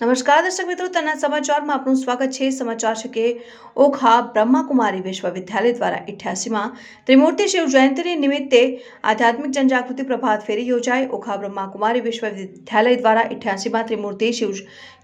નમસ્કાર દર્શક મિત્રો, તેના સમાચારમાં આપનું સ્વાગત છે. સમાચાર છે કે ઓખા બ્રહ્માકુમારી વિશ્વવિદ્યાલય દ્વારા ઇઠ્યાસીમાં ત્રિમૂર્તિ શિવ જયંતિની નિમિત્તે આધ્યાત્મિક જનજાગૃતિ પ્રભાત ફેરી યોજાઈ. ઓખા બ્રહ્માકુમારી વિશ્વવિદ્યાલય દ્વારા ઇઠ્યાસીમાં ત્રિમૂર્તિ શિવ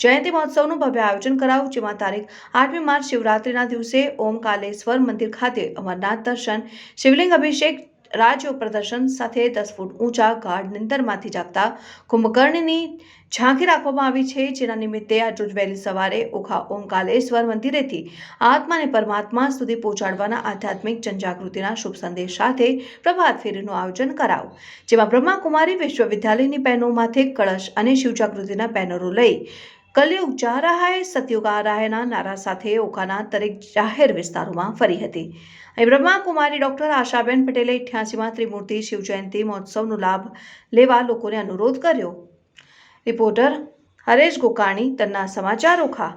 જયંતિ મહોત્સવનું ભવ્ય આયોજન કરાયું, જેમાં તારીખ આઠમી માર્ચ શિવરાત્રિના દિવસે ઓમકાલેશ્વર મંદિર ખાતે અમરનાથ દર્શન, શિવલિંગ અભિષેક રાજયોગ પ્રદર્શન સાથે દસ ફૂટ ઊંચા ગાઢ નિંદરમાંથી જાગતા કુંભકર્ણની ઝાંખી રાખવામાં આવી છે. જેના નિમિત્તે આજરોજ વહેલી સવારે ઓખા ઓમકાલેશ્વર મંદિરેથી આત્માને પરમાત્મા સુધી પહોંચાડવાના આધ્યાત્મિક જનજાગૃતિના શુભ સંદેશ સાથે પ્રભાત ફેરીનું આયોજન કરાવ. જેમાં બ્રહ્માકુમારી વિશ્વવિદ્યાલયની બહેનો માથે કળશ અને શિવજાગૃતિના બેનરો લઈ કલયુગ જા રહા સતયુગ આ રહા નારા સાથે ઓખાના દરેક જાહેર વિસ્તારોમાં ફરી હતી. બ્રહ્માકુમારી ડોક્ટર આશાબેન પટેલે અઠ્યાસીમાં ત્રિમૂર્તિ શિવજયંતિ મહોત્સવનો લાભ લેવા લોકોને અનુરોધ કર્યો. રિપોર્ટર હરેશ ગોકાણી, તન્ના સમાચાર ઓખા.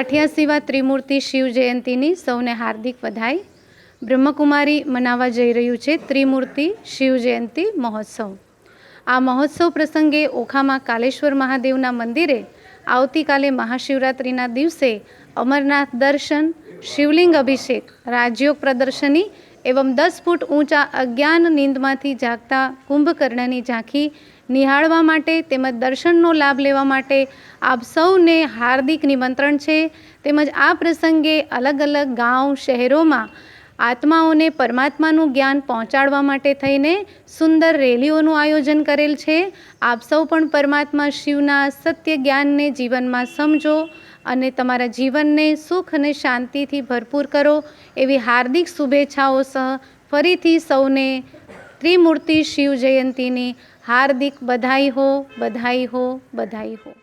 અઠ્યાસીમાં ત્રિમૂર્તિ શિવ જયંતિની સૌને હાર્દિક વધાઈ. બ્રહ્મકુમારી મનાવવા જઈ રહ્યું છે ત્રિમૂર્તિ શિવ જયંતિ મહોત્સવ. આ મહોત્સવ પ્રસંગે ઓખામાં કાલેશ્વર મહાદેવના મંદિરે આવતીકાલે મહાશિવરાત્રિના દિવસે અમરનાથ દર્શન, શિવલિંગ અભિષેક, રાજયોગ પ્રદર્શની એવં દસ ફૂટ ઊંચા અજ્ઞાન નીંદમાંથી જાગતા કુંભકર્ણની ઝાંખી નિહાળવા માટે તેમજ દર્શનનો લાભ લેવા માટે આપ સૌને હાર્દિક નિમંત્રણ છે. તેમજ આ પ્રસંગે અલગ અલગ ગામ શહેરોમાં આત્માઓને પરમાત્માનું જ્ઞાન પહોંચાડવા માટે થઈને સુંદર રેલીઓનું આયોજન કરેલ છે. આપ સૌ પણ પરમાત્મા શિવના સત્ય જ્ઞાનને જીવનમાં સમજો અને તમારા જીવનને સુખ અને શાંતિથી ભરપૂર કરો. એવી હાર્દિક શુભેચ્છાઓ સહ ફરીથી સૌને. ત્રિમૂર્તિ શિવ જયંતીની હાર્દિક બધાઈ હો બધાઈ હો બધાઈ હો.